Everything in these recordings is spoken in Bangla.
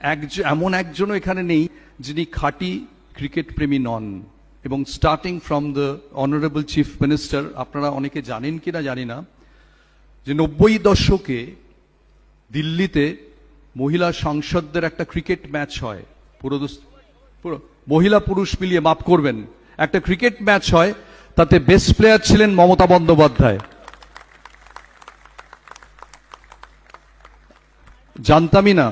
এক এমন একজনও এখানে নেই যিনি খাঁটি ক্রিকেট প্রেমী নন। এবং starting from the honourable chief minister আপনারা অনেকে জানেন কিনা জানি না, যে নব্বই দশকে দিল্লিতে মহিলা সাংসদদের একটা ক্রিকেট ম্যাচ হয়। পুরো মহিলা পুরুষ মিলিয়ে মাপ করবেন। একটা ক্রিকেট ম্যাচ হয়, তাতে বেস্ট প্লেয়ার ছিলেন মমতা বন্দ্যোপাধ্যায়। জানতামই না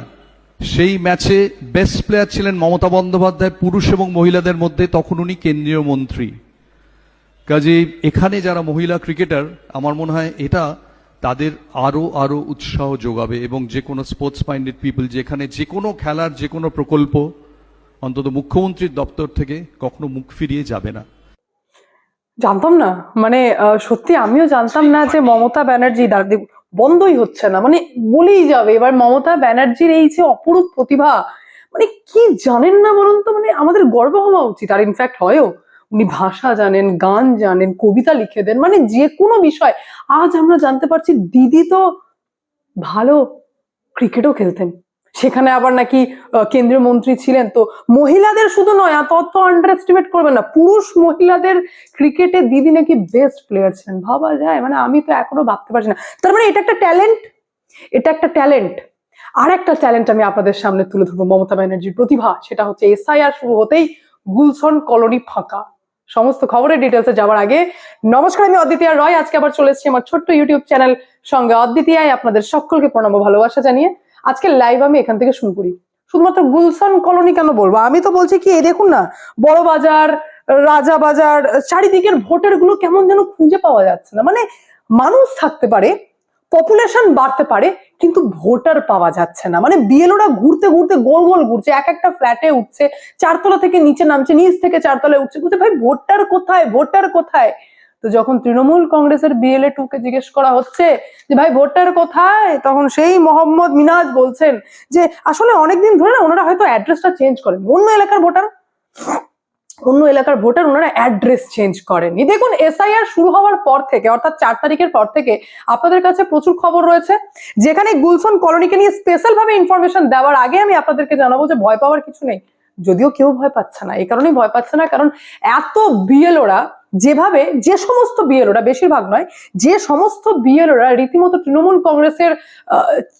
সেই ম্যাচে বেস্ট প্লেয়ার ছিলেন মমতা বন্দ্যোপাধ্যায়, পুরুষ এবং মহিলাদের মধ্যে, তখন উনি কেন্দ্রীয় মন্ত্রী। কাজে এখানে যারা মহিলা ক্রিকেটার আমার মনে হয় এটা তাদের আরও আরও উৎসাহ যোগাবে এবং যে কোনো স্পোর্টস মাইন্ডেড পিপল যেখানে যে কোনো খেলার যে কোনো প্রকল্প, অন্তত মুখ্যমন্ত্রীর দপ্তর থেকে কখনো মুখ ফিরিয়ে যাবে না। জানতাম না। মানে সত্যি আমিও জানতাম না যে মমতা ব্যানার্জি দাঁড়া বন্ধই হচ্ছে না মানে বলেই যাবে। এবার মমতা ব্যানার্জির এই যে অপরূপ প্রতিভা মানে কি জানেন না বলুন তো মানে আমাদের গর্ব হওয়া উচিত। আর ইনফ্যাক্ট হয়ও। উনি ভাষা জানেন, গান জানেন, কবিতা লিখে দেন মানে যে কোনো বিষয়। আজ আমরা জানতে পারছি দিদি তো ভালো ক্রিকেটও খেলতেন। সেখানে আবার নাকি কেন্দ্রীয় মন্ত্রী ছিলেন। তো মহিলাদের শুধু নয় এত অত আন্ডার এস্টিমেট করবেন না, পুরুষ মহিলাদের ক্রিকেটে দিদি নাকি বেস্ট প্লেয়ার ছিলেন। ভাবা যায় মানে আমি তো এখনও ভাবতে পারছি না। তার মানে এটা একটা ট্যালেন্ট এটা একটা ট্যালেন্ট আর একটা ট্যালেন্ট আমি আপনাদের সামনে তুলে ধরবো, মমতা ব্যানার্জির প্রতিভা, সেটা হচ্ছে এসআইআর শুরু হতেই গুলশন কলোনি ফাঁকা। সমস্ত খবরের ডিটেলসে যাওয়ার আগে, নমস্কার, আমি অদ্বিতীয় রয়। আজকে আবার চলে এসেছি আমার ছোট্ট ইউটিউব চ্যানেল সঙ্গে। অদ্বিতীয়ায় আপনাদের সকলকে প্রণাম ভালোবাসা জানিয়ে আজকে লাইভ আমি এখান থেকে শুরু করি। শুধুমাত্র গুলশান কলোনি কেন বলব? আমি তো বলছি কি, এই দেখুন না, বড় বাজার, রাজা বাজার, চারিদিকের ভোটারগুলো কেমন যেন খুঁজে পাওয়া যাচ্ছে না। মানে মানুষ থাকতে পারে পপুলেশন বাড়তে পারে, কিন্তু ভোটার পাওয়া যাচ্ছে না। মানে বিএলওরা ঘুরতে ঘুরতে গোল গোল ঘুরছে, এক একটা ফ্ল্যাটে উঠছে, চারতলা থেকে নিচে নামছে, নিচ থেকে চারতলায় উঠছে। বলছে, ভাই ভোটার কোথায়? ভোটার কোথায়? তো যখন তৃণমূল কংগ্রেসের বিএলএ টু কে জিজ্ঞেস করা হচ্ছে যে, ভাই, ভোটার কোথায়? তখন সেই মোহাম্মদ মিনাজ বলছেন যে, আসলে অনেকদিন ধরে না, ওনারা হয়তো অ্যাড্রেসটা চেঞ্জ করেন। অন্য এলাকার ভোটার? অন্য এলাকার ভোটার ওনারা অ্যাড্রেস চেঞ্জ করেননি দেখুন এসআইআর শুরু হওয়ার পর থেকে, অর্থাৎ চার তারিখের পর থেকে আপনাদের কাছে প্রচুর খবর রয়েছে। যেখানে গুলশন কলোনিকে নিয়ে স্পেশাল ভাবে ইনফরমেশন দেওয়ার আগে আমি আপনাদেরকে জানাব যে, ভয় পাওয়ার কিছু নেই। যদিও কেউ ভয় পাচ্ছে না। এই কারণেই ভয় পাচ্ছে না। কারণ এত বিএলওরা যেভাবে যে সমস্ত বিএলওরা বেশিরভাগ নয়, যে সমস্ত বিএলওরা রীতিমতো তৃণমূল কংগ্রেসের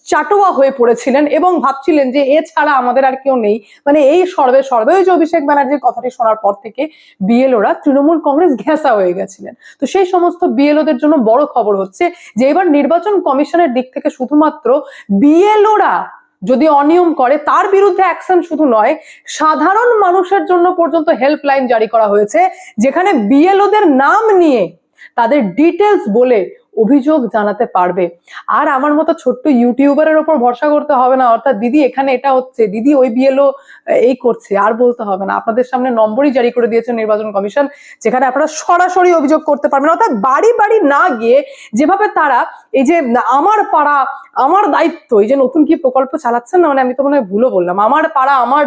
চাটোয়া হয়ে পড়েছিলেন এবং ভাবছিলেন যে এছাড়া আমাদের আর কেউ নেই। মানে এই সর্বে সর্বে ওই যে অভিষেক ব্যানার্জির কথাটি শোনার পর থেকে বিএলওরা তৃণমূল কংগ্রেস ঘেঁষা হয়ে গেছিলেন। তো সেই সমস্ত বিএলওদের জন্য বড় খবর হচ্ছে যে এবার নির্বাচন কমিশনের দিক থেকে শুধুমাত্র বিএলওরা যদি অনিয়ম করে, তার বিরুদ্ধে অ্যাকশন শুধু নয়, সাধারণ মানুষের জন্য পর্যন্ত হেল্পলাইন জারি করা হয়েছে, যেখানে বিএলওদের নাম নিয়ে তাদের ডিটেলস বলে অভিযোগ জানাতে পারবে। আর আমার মতো ছোট্ট ইউটিউবারের ওপর ভরসা করতে হবে না। অর্থাৎ দিদি, এখানে এটা হচ্ছে। দিদি ওই বিএলও এই করছে, আর বলতে হবে না। আপনাদের সামনে নম্বরই জারি করে দিয়েছে নির্বাচন কমিশন, যেখানে আপনারা সরাসরি অভিযোগ করতে পারবেন। অর্থাৎ বাড়ি বাড়ি না গিয়ে যেভাবে তারা এই যে আমার পাড়া, আমার দায়িত্ব, এই যে নতুন কি প্রকল্প চালাচ্ছেন না মানে আমি তো মনে হয় ভুলও বললাম। আমার পাড়া, আমার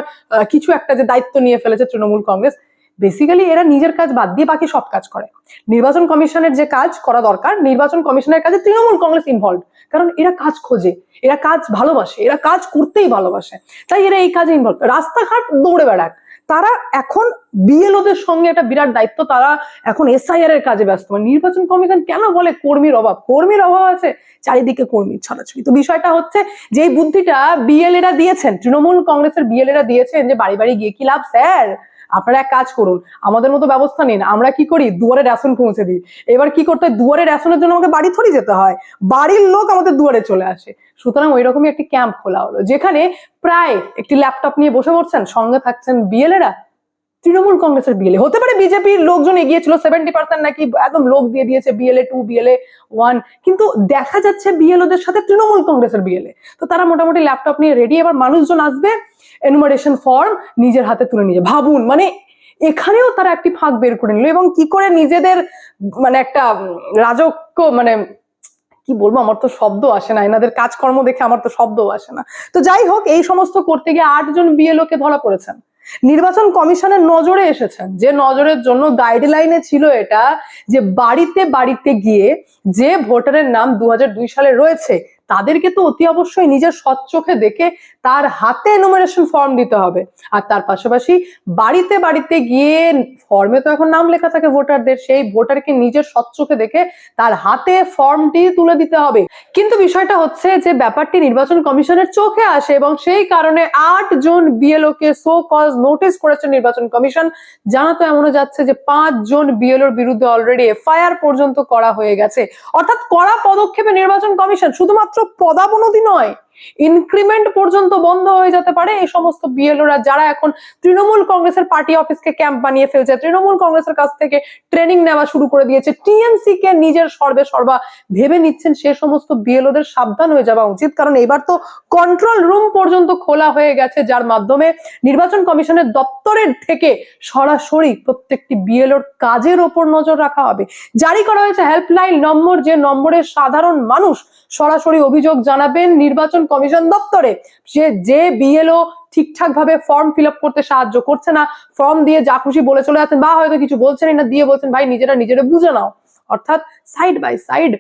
কিছু একটা যে দায়িত্ব নিয়ে ফেলেছে তৃণমূল কংগ্রেস বেসিক্যালি এরা নিজের কাজ বাদ দিয়ে বাকি সব কাজ করে। নির্বাচন কমিশনের যে কাজ করা দরকার, নির্বাচন কমিশনের কাজে তৃণমূল কংগ্রেস ইনভলভ কারণ এরা কাজ খোঁজে, এরা কাজ ভালোবাসে, এরা কাজ করতেই ভালোবাসে। তাই এরা এই কাজে ইনভলভ রাস্তাঘাট দৌড়ে বেড়াক। তারা এখন বিএলওদের সঙ্গে একটা বিরাট দায়িত্ব, তারা এখন এসআইআর এর কাজে ব্যস্ত। মানে নির্বাচন কমিশন কেন বলে কর্মীর অভাব? কর্মীর অভাব আছে, চারিদিকে কর্মীর ছড়াছড়ি। তো বিষয়টা হচ্ছে যে বুদ্ধিটা বিএলএরা দিয়েছেন, তৃণমূল কংগ্রেসের বিএলএরা দিয়েছেন যে বাড়ি বাড়ি গিয়ে কি লাভ? স্যার আপনারা এক কাজ করুন, আমাদের মতো ব্যবস্থা নিন, আমরা কি করি? দুয়ারে রেশন পৌঁছে দিই। এবার কি করতে হয়? দুয়ারে রেশনের জন্য আমাকে বাড়ি থরি যেতে হয়। বাড়ির লোক আমাদের দুয়ারে চলে আসে। সুতরাং ওই রকমই একটি ক্যাম্প খোলা হলো, যেখানে প্রায় একটি ল্যাপটপ নিয়ে বসে পড়ছেন, সঙ্গে থাকছেন বিএলএরা তৃণমূল কংগ্রেসের বিএলএ হতে পারে বিজেপির লোকজন এগিয়েছিল সেভেন্টি পার্সেন্ট নাকি একদম লোক দিয়ে দিয়েছে বিএলএ টু বিএলএ ওয়ান কিন্তু দেখা যাচ্ছে বিএলওদের সাথে তৃণমূল কংগ্রেসের বিএলএ তো তারা মোটামুটি ল্যাপটপ নিয়ে রেডি এবার মানুষজন আসবে এনুমারেশন ফর্ম নিজের হাতে তুলে নিয়ে ভাবুন মানে এখানেও তারা একটি ফাঁক বের করে নিল এবং কি করে নিজেদের মানে একটা রাজক্য মানে কি বলব, আমার তো শব্দ আসে না। এনাদের কাজকর্ম দেখে আমার তো শব্দও আসে না। তো যাই হোক, এই সমস্ত করতে গিয়ে আটজন বিএলও কে ধরা পড়েছেন। নির্বাচন কমিশনের নজরে এসেছেন। যে নজরের জন্য গাইডলাইনে ছিল এটা যে বাড়িতে বাড়িতে গিয়ে যে ভোটারের নাম দু হাজার দুই সালে রয়েছে, তাদেরকে তো অতি অবশ্যই নিজের সচ্চোখে চোখে দেখে তার হাতে এনুমারেশন ফর্ম দিতে হবে। আর তার পাশাপাশি বাড়িতে বাড়িতে গিয়ে ফর্মে তো এখন নাম লেখা থাকে ভোটারদের, সেই ভোটারকে নিজের স্বচ্ছকে দেখে তার হাতে ফর্মটি তুলে দিতে হবে। কিন্তু বিষয়টা হচ্ছে যে ব্যাপারটি নির্বাচন কমিশনের চোখে আসে এবং সেই কারণে আট জন বিএলও কে সো কজ নোটিস করেছে নির্বাচন কমিশন। জানা তো এমনও যাচ্ছে যে পাঁচ জন বিএলওর বিরুদ্ধে অলরেডি এফআইআর পর্যন্ত করা হয়ে গেছে। অর্থাৎ কড়া পদক্ষেপে নির্বাচন কমিশন শুধুমাত্র পদাবনতি নয় ইনক্রিমেন্ট পর্যন্ত বন্ধ হয়ে যেতে পারে। এই সমস্ত বিএলওরা যারা এখন তৃণমূল কংগ্রেসের পার্টি অফিসকে ক্যাম্প বানিয়ে ফেলছে, তৃণমূল কংগ্রেসের কাছ থেকে ট্রেনিং নেওয়া শুরু করে দিয়েছে টিএমসি কে নিজের সর্বে সর্বা ভেবে নিচ্ছেন, সে সমস্ত বিএলওদের সাবধান হয়ে যাওয়া উচিত। কারণ এবার তো কন্ট্রোল রুম পর্যন্ত খোলা হয়ে গেছে, যার মাধ্যমে নির্বাচন কমিশনের দপ্তরের থেকে সরাসরি প্রত্যেকটি বিএলওর কাজের ওপর নজর রাখা হবে। জারি করা হয়েছে হেল্পলাইন নম্বর, যে নম্বরে সাধারণ মানুষ সরাসরি অভিযোগ জানাবেন, নির্বাচন কমিশন দপ্তরে সে যে বিএলও ঠিকঠাক ভাবে ফর্ম ফিল করতে সাহায্য করছে না ফর্ম দিয়ে যা খুশি বলে চলে যাচ্ছেন বা হয়তো কিছু বলছেন না, দিয়ে বলছেন, ভাই, নিজেরা নিজেরা বুঝে নাও। অর্থাৎ সাইড বাই সাইড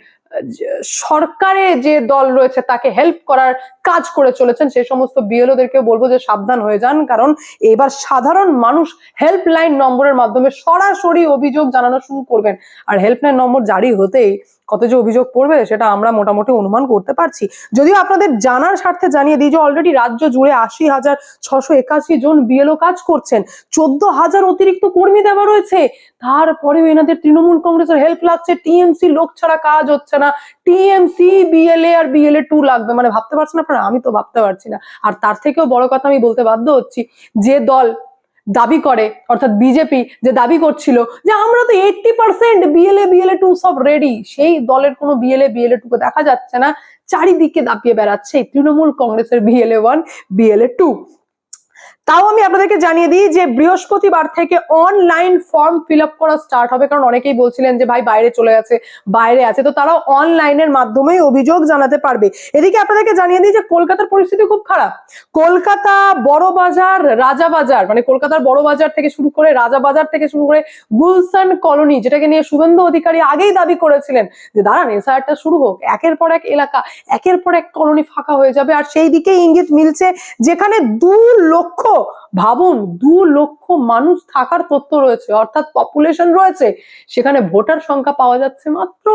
সরকারে যে দল রয়েছে তাকে হেল্প করার কাজ করে চলেছেন সেই সমস্ত বিএলওদেরকে বলব যে সাবধান হয়ে যান, কারণ এবার সাধারণ মানুষ হেল্পলাইন নম্বরের মাধ্যমে সরাসরি অভিযোগ জানানো শুরু করবেন। আর হেল্পলাইন নম্বর জারি হতেই কত যে অভিযোগ পড়বে সেটা আমরা মোটামুটি অনুমান করতে পারছি। যদিও আপনাদের জানার স্বার্থে জানিয়ে দিই যে অলরেডি রাজ্য জুড়ে আশি হাজার ছশো একাশি জন বিএলও কাজ করছেন। চোদ্দ হাজার অতিরিক্ত কর্মী দেওয়া রয়েছে। তারপরেও এনাদের তৃণমূল কংগ্রেসের হেল্প লাগছে। টিএমসি লোক ছাড়া কাজ হচ্ছে না। টিএমসি বিএলএ আর বিএলএ টু লাগবে। মানে ভাবতে পারছেন আপনারা? আমি তো ভাবতে পারছি না। আর তার থেকেও বড় কথা আমি বলতে বাধ্য হচ্ছি। যে দল দাবি করে, অর্থাৎ বিজেপি যে দাবি করছিল যে আমরা তো eighty percent BLA BLA two সব রেডি সেই দলের কোনো বিএলএ বিএলএ টু দেখা যাচ্ছে না, চারিদিকে দাপিয়ে বেড়াচ্ছে তৃণমূল কংগ্রেসের বিএলএ ওয়ান বিএলএ টু তাও আমি আপনাদেরকে জানিয়ে দিই যে বৃহস্পতিবার থেকে অনলাইন ফর্ম ফিল আপ করা স্টার্ট হবে। কারণ অনেকেই বলছিলেন যে, ভাই, বাইরে চলে গেছে, বাইরে আছে। তো তারাও অনলাইনের মাধ্যমেই অভিযোগ জানাতে পারবে। এদিকে আপনাদেরকে জানিয়ে দিই যে, কলকাতার পরিস্থিতি খুব খারাপ। কলকাতা বড় বাজার, রাজা বাজার মানে কলকাতার বড় বাজার থেকে শুরু করে রাজা বাজার থেকে শুরু করে গুলশান কলোনি, যেটাকে নিয়ে শুভেন্দু অধিকারী আগেই দাবি করেছিলেন যে, দাঁড়ান এসআইআরটা শুরু হোক। একের পর এক এলাকা, একের পর এক কলোনি ফাঁকা হয়ে যাবে। আর সেই দিকেই ইঙ্গিত মিলছে যেখানে দু লক্ষ ভাবুন, দু লক্ষ মানুষ থাকার তথ্য রয়েছে, অর্থাৎ পপুলেশন রয়েছে, সেখানে ভোটার সংখ্যা পাওয়া যাচ্ছে মাত্র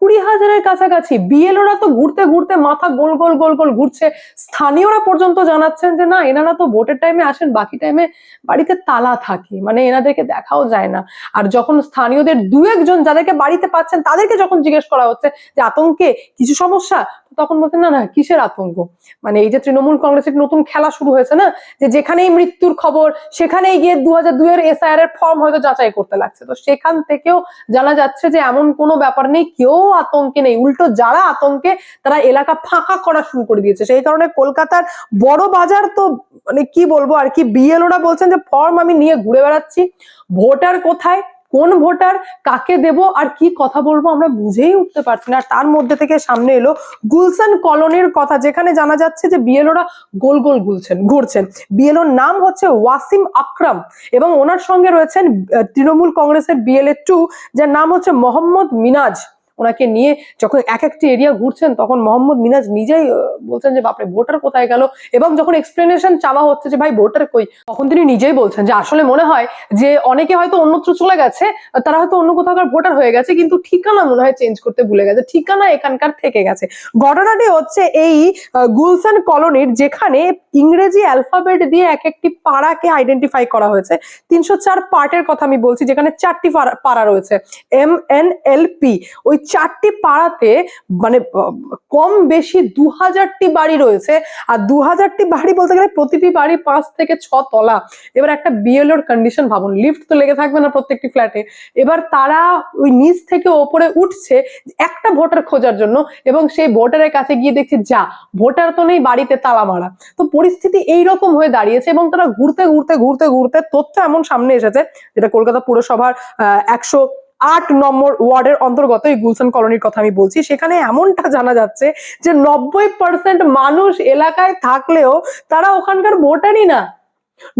কুড়ি হাজারের কাছাকাছি বিএলওরা তো ঘুরতে ঘুরতে মাথা গোল গোল গোল গোল ঘুরছে। স্থানীয়রা পর্যন্ত জানাচ্ছেন যে, না, এনারা তো ভোটের টাইমে আসেন, বাকি টাইমে বাড়িতে তালা থাকে। মানে এনাদেরকে দেখাও যায় না। আর যখন স্থানীয়দের দু একজন যাদেরকে বাড়িতে পাচ্ছেন, তাদেরকে যখন জিজ্ঞেস করা হচ্ছে যে, আতঙ্কে? কিছু সমস্যা? তখন বলছেন না না, কিসের আতঙ্ক? মানে এই যে তৃণমূল কংগ্রেসের নতুন খেলা শুরু হয়েছে না, যে যেখানেই মৃত্যুর খবর, সেখানেই গিয়ে দু হাজার দুইয়ের এসআইআর এর ফর্ম হয়তো যাচাই করতে লাগছে। তো সেখান থেকেও জানা যাচ্ছে যে, এমন কোনো ব্যাপার নেই। কেউ আতঙ্কে নেই, উল্টো যারা আতঙ্কে তারা এলাকা ফাঁকা করা শুরু করে দিয়েছে। সেই কারণে কলকাতার বড় বাজার তো মানে কি বলব আর কি, বিএলওরা বলছেন যে ফর্ম আমি নিয়ে ঘুরে বেড়াচ্ছি। ভোটার কোথায়? কোন ভোটার? কাকে দেব? আর কি কথা বলব আমরা বুঝেই উঠতে পারছি না। তার মধ্যে থেকে সামনে এলো গুলশান কলোনির কথা, যেখানে জানা যাচ্ছে যে বিএলওরা গোল গোল ঘুরছেন ঘুরছেন। বিএলওর নাম হচ্ছে ওয়াসিম আকরাম এবং ওনার সঙ্গে রয়েছেন তৃণমূল কংগ্রেসের বিএলএ টু যার নাম হচ্ছে মোহাম্মদ মিনাজ। ওনাকে নিয়ে যখন এক একটি এরিয়া ঘুরছেন তখন মোহাম্মদ মিনাজ নিজেই বলছেন যে বাপরে ভোটার কোথায় গেল? এবং যখন এক্সপ্লেনেশন চাওয়া হচ্ছে যে ভাই ভোটার কই? তখন তিনি নিজেই বলছেন যে আসলে মনে হয় যে অনেকে হয়তো অন্যত্র চলে গেছে তারা হয়তো অন্য কোথাকার ভোটার হয়ে গেছে কিন্তু ঠিকানা মনে হয় চেঞ্জ করতে ভুলে গেছে ঠিকানা এখানকার থেকে গেছে। ঘটনাটি হচ্ছে এই আহ, গুলশান কলোনির যেখানে ইংরেজি অ্যালফাবেট দিয়ে এক একটি পাড়াকে আইডেন্টিফাই করা হয়েছে। তিনশো চার পার্টের কথা আমি বলছি যেখানে চারটি পাড়া রয়েছে। এম এন এল পি ওই চারটি পাড়াতে মানে কম বেশি দু হাজারটি বাড়ি রয়েছে। আর দু হাজারটি বাড়ি বলতে গেলে প্রতিটি বাড়ি পাঁচ থেকে ছ তলা। এবার একটা বিএলওর কন্ডিশন ভাবুন লিফট তো লেগে থাকবে না প্রত্যেকটি ফ্ল্যাটে এবার তারা ওই নিচ থেকে ওপরে উঠছে একটা ভোটার খোঁজার জন্য এবং সেই ভোটারের কাছে গিয়ে দেখছে, যা ভোটার তো নেই বাড়িতে তালা মারা। তো পরিস্থিতি এই রকম হয়ে দাঁড়িয়েছে এবং তারা ঘুরতে ঘুরতে ঘুরতে ঘুরতে তথ্য এমন সামনে এসেছে, যেটা কলকাতা পুরসভার একশো আট নম্বর ওয়ার্ডের অন্তর্গত এই গুলশান কলোনির কথা আমি বলছি। সেখানে এমনটা জানা যাচ্ছে যে নব্বই পার্সেন্ট মানুষ এলাকায় থাকলেও তারা ওখানকার ভোটারই না।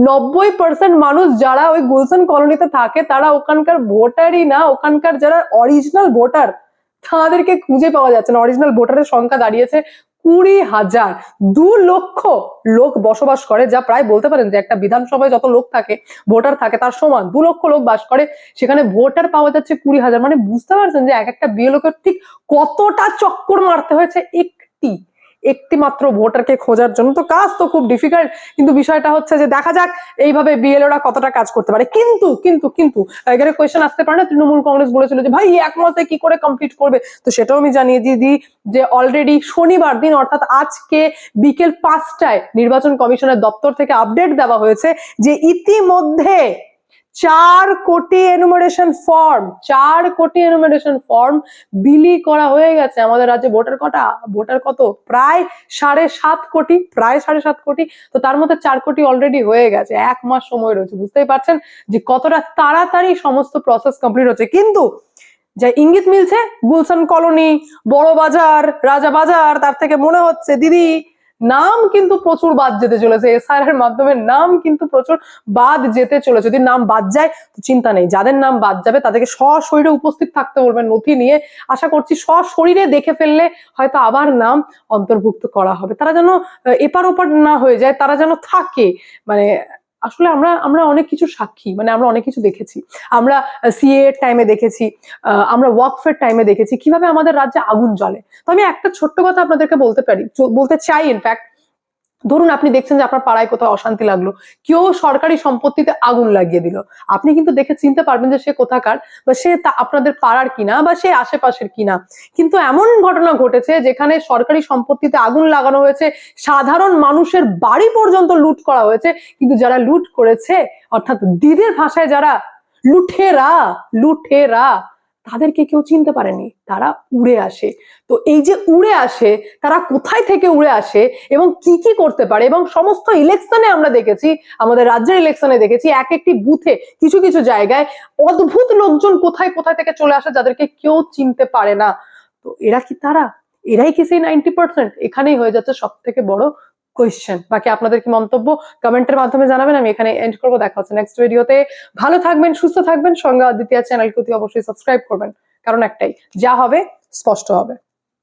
নব্বই পার্সেন্ট মানুষ যারা ওই গুলশান কলোনিতে থাকে, তারা ওখানকার ভোটারই না, ওখানকার যারা অরিজিনাল ভোটার, তাদেরকে খুঁজে পাওয়া যাচ্ছে না। অরিজিনাল ভোটারের সংখ্যা দাঁড়িয়েছে কুড়ি হাজার, দু লক্ষ লোক বসবাস করে, যা প্রায় বলতে পারেন যে একটা বিধানসভায় যত লোক থাকে, ভোটার থাকে, তার সমান দু লক্ষ লোক বাস করে। সেখানে ভোটার পাওয়া যাচ্ছে কুড়ি হাজার। মানে বুঝতে পারছেন যে এক একটা বিয়ে লোকের ঠিক কতটা চক্কর মারতে হয়েছে একটি একটি মাত্র ভোটারকে খোঁজার জন্য। তো কাজ তো খুব ডিফিকাল্ট কিন্তু বিষয়টা হচ্ছে যে দেখা যাক এইভাবে বিএলওরা কতটা কাজ করতে পারে। কিন্তু কিন্তু কিন্তু এখানে কোয়েশ্চেন আসতে পারে না। তৃণমূল কংগ্রেস বলেছিল যে, ভাই, এক মাসে কি করে কমপ্লিট করবে? তো সেটাও আমি জানিয়ে দিয়ে দিই যে অলরেডি শনিবার দিন, অর্থাৎ আজকে বিকেল পাঁচটায় নির্বাচন কমিশনের দপ্তর থেকে আপডেট দেওয়া হয়েছে যে, ইতিমধ্যে চার কোটি এনুমারেশন ফর্ম চার কোটি এনুমারেশন ফর্ম বিলি করা হয়ে গেছে আমাদের রাজ্যে। ভোটার কটা? ভোটার কত? প্রায় সাড়ে সাত কোটি, প্রায় সাড়ে সাত কোটি। তো তার মধ্যে চার কোটি অলরেডি হয়ে গেছে। এক মাস সময় রয়েছে, বুঝতেই পারছেন? যে কতটা তাড়াতাড়ি সমস্ত প্রসেস কমপ্লিট হচ্ছে। কিন্তু যা ইঙ্গিত মিলছে, গুলশান কলোনি, বড় বাজার, রাজা বাজার, তার থেকে মনে হচ্ছে, দিদি নাম কিন্তু প্রচুর বাদ যেতে চলেছে। এসআর এর মাধ্যমে নাম কিন্তু প্রচুর বাদ যেতে চলেছে। যদি নাম বাদ যায়, তো চিন্তা নেই। যাদের নাম বাদ যাবে, তাদেরকে সশরীরে উপস্থিত থাকতে বলবেন নথি নিয়ে। আশা করছি সশরীরে দেখে ফেললে হয়তো আবার নাম অন্তর্ভুক্ত করা হবে। তারা যেন, এপার ওপার না হয়ে যায়, তারা যেন থাকে। মানে আসলে আমরা আমরা অনেক কিছু সাক্ষী মানে আমরা অনেক কিছু দেখেছি। আমরা সিএ এর টাইমে দেখেছি আমরা ওয়াকফের টাইমে দেখেছি, কীভাবে আমাদের রাজ্যে আগুন জ্বলে। তো আমি একটা ছোট্ট কথা আপনাদেরকে বলতে পারি বলতে চাই ইনফ্যাক্ট ধরুন আপনি দেখছেন যে আপনার পাড়ায় কোথাও অশান্তি লাগল, কেউ সরকারি সম্পত্তিতে আগুন লাগিয়ে দিল। আপনি কিন্তু দেখে চিনতে পারবেন যে সে কোথাকার বা সে আপনাদের পাড়ার কিনা বা সে আশেপাশের কিনা। কিন্তু এমন ঘটনা ঘটেছে যেখানে সরকারি সম্পত্তিতে আগুন লাগানো হয়েছে, সাধারণ মানুষের বাড়ি পর্যন্ত লুট করা হয়েছে। কিন্তু যারা লুট করেছে, অর্থাৎ দিদের ভাষায় যারা, লুঠেরা লুঠেরা তাদেরকে কেউ চিনতে পারেনি। তারা উড়ে আসে। তো এই যে উড়ে আসে, তারা কোথায় থেকে উড়ে আসে এবং কি কি করতে পারে এবং সমস্ত ইলেকশনে আমরা দেখেছি, আমাদের রাজ্যের ইলেকশনে দেখেছি এক একটি বুথে কিছু কিছু জায়গায় অদ্ভুত লোকজন কোথায় কোথায় থেকে চলে আসে যাদেরকে কেউ চিনতে পারে না। তো এরা কি তারা? এরাই কি সেই নাইনটি পার্সেন্ট এখানেই হয়ে যাচ্ছে সব থেকে বড় কোয়েশ্চেন বাকি আপনাদের কি মন্তব্য কমেন্টের মাধ্যমে জানাবেন, আমি এখানে এন্ড করব। দেখা হচ্ছে নেক্সট ভিডিওতে ভালো থাকবেন, সুস্থ থাকবেন। সঙ্গে দ্বিতীয় চ্যানেল অতি অবশ্যই সাবস্ক্রাইব করবেন। কারণ একটাই, যা হবে, স্পষ্ট হবে।